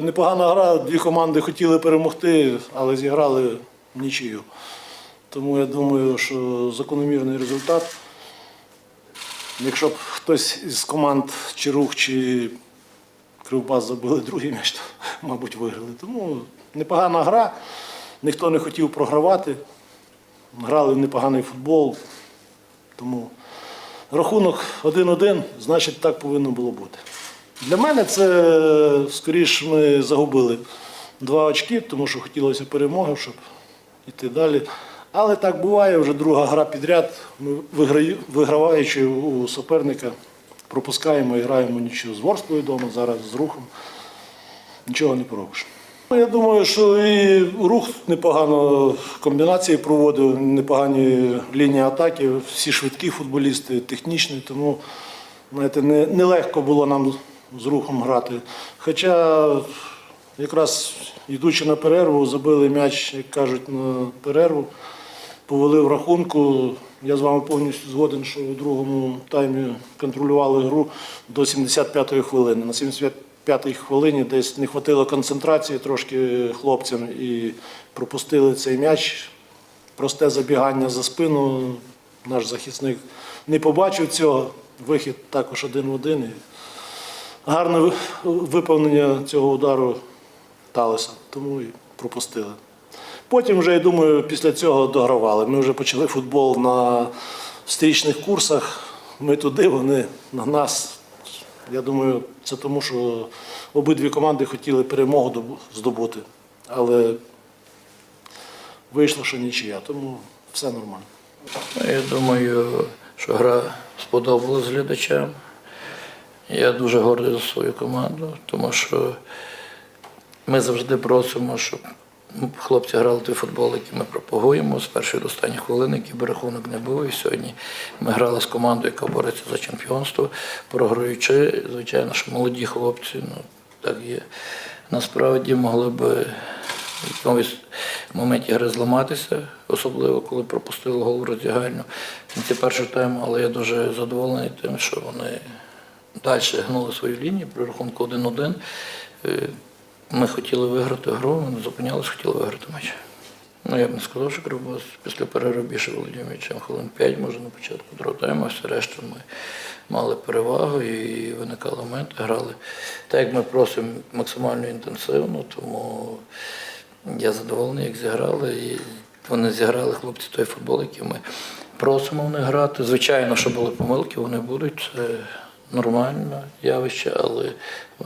непогана гра, дві команди хотіли перемогти, але зіграли нічию. Тому я думаю, що закономірний результат. Якщо б хтось із команд чи рух, чи Кривбас забили другий м'яч, то, мабуть, виграли. Тому непогана гра, ніхто не хотів програвати. Грали в непоганий футбол. Тому рахунок 1-1, значить, так повинно було бути. Для мене це скоріш ми загубили два очки, тому що хотілося перемоги, щоб йти далі. Але так буває, вже друга гра підряд. Ми виграваючи у суперника, пропускаємо і граємо нічого з Ворсклою вдома, зараз з рухом. Нічого не поробиш. Ну, Я думаю, що і рух непогано комбінації проводив, непогані лінії атаки, всі швидкі футболісти, технічні, тому знаєте, не, нелегко було нам з рухом грати. Хоча якраз йдучи на перерву, забили м'яч, як кажуть, на перерву, повели в рахунку. Я з вами повністю згоден, що у другому таймі контролювали гру до 75-ї хвилини. На 75-й хвилині десь не хватило концентрації трошки хлопцям і пропустили цей м'яч. Просте забігання за спину. Наш захисник не побачив цього. Вихід також один в один. Гарне виповнення цього удару Талеса, тому і пропустили. Потім вже, я думаю, після цього догравали. Ми вже почали футбол на стрічних курсах. Ми туди, вони на нас. Я думаю, це тому, що обидві команди хотіли перемогу здобути. Але вийшло, що нічия, тому все нормально. Ну, Я думаю, що гра сподобалась глядачам. Я дуже гордий за свою команду, тому що ми завжди просимо, щоб хлопці грали той футбол, який ми пропагуємо з першої до останньої хвилини, який би рахунок не був. І сьогодні ми грали з командою, яка бореться за чемпіонство, програючи. Звичайно, що молоді хлопці, ну так є. Насправді могли би в якомусь моменті гри зламатися, особливо коли пропустили гол роздягальню в кінці першого але я дуже задоволений тим, що вони далі гнули свою лінію при рахунку 1-1. Е, Ми хотіли виграти гру, ми не зупинялися, хотіли виграти матч. Ну, я б не сказав, що Кривбас після перерви більше володів м'ячем хвилин 5, може на початку другого а все решта ми мали перевагу і виникали моменти, грали так, як ми просимо максимально інтенсивно, тому я задоволений, як зіграли. І вони зіграли хлопці той футбол, який ми просимо в них грати. Звичайно, що були помилки, вони будуть. Нормальне явище, але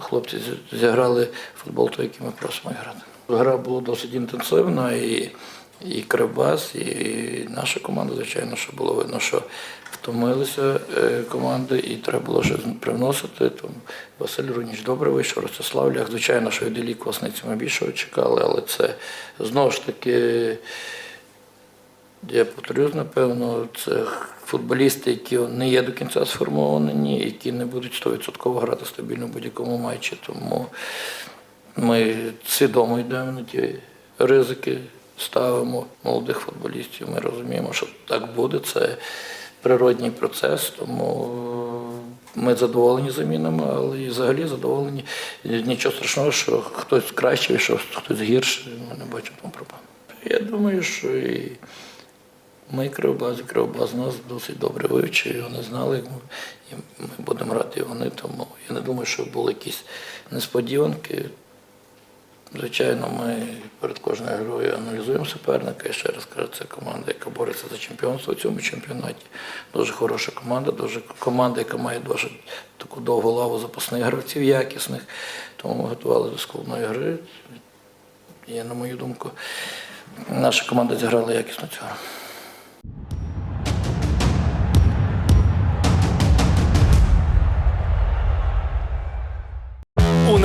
хлопці зіграли футбол той, який ми просимо грати. Гра була досить інтенсивна і, і Кривбас, і наша команда, звичайно, що було видно, що втомилися е, команди, і треба було щось привносити. Тому Василь Руніч добре вийшов, Ростислав Лях. Звичайно, що Іллі Квасниці ми більше чекали, але це знову ж таки. Я повторюсь, напевно, це футболісти, які не є до кінця сформовані, які не будуть 100% грати стабільно в будь-якому матчі. Тому ми свідомо йдемо на ті ризики, ставимо молодих футболістів. Ми розуміємо, що так буде. Це природній процес, тому ми задоволені замінами, але і взагалі задоволені. Нічого страшного, що хтось краще, що хтось гірше, ми не бачимо там проблем. Я думаю, що і ми Кривбас, Кривбас нас досить добре вивчив, і вони знали, і ми будемо грати вони, тому я не думаю, що були якісь несподіванки. Звичайно, ми перед кожною грою аналізуємо суперника. І ще раз кажу, це команда, яка бореться за чемпіонство в цьому чемпіонаті. Дуже хороша команда, дуже команда, яка має досить таку довгу лаву запасних гравців якісних. Тому ми готували до складної гри. І, на мою думку, наша команда зіграла якісно цю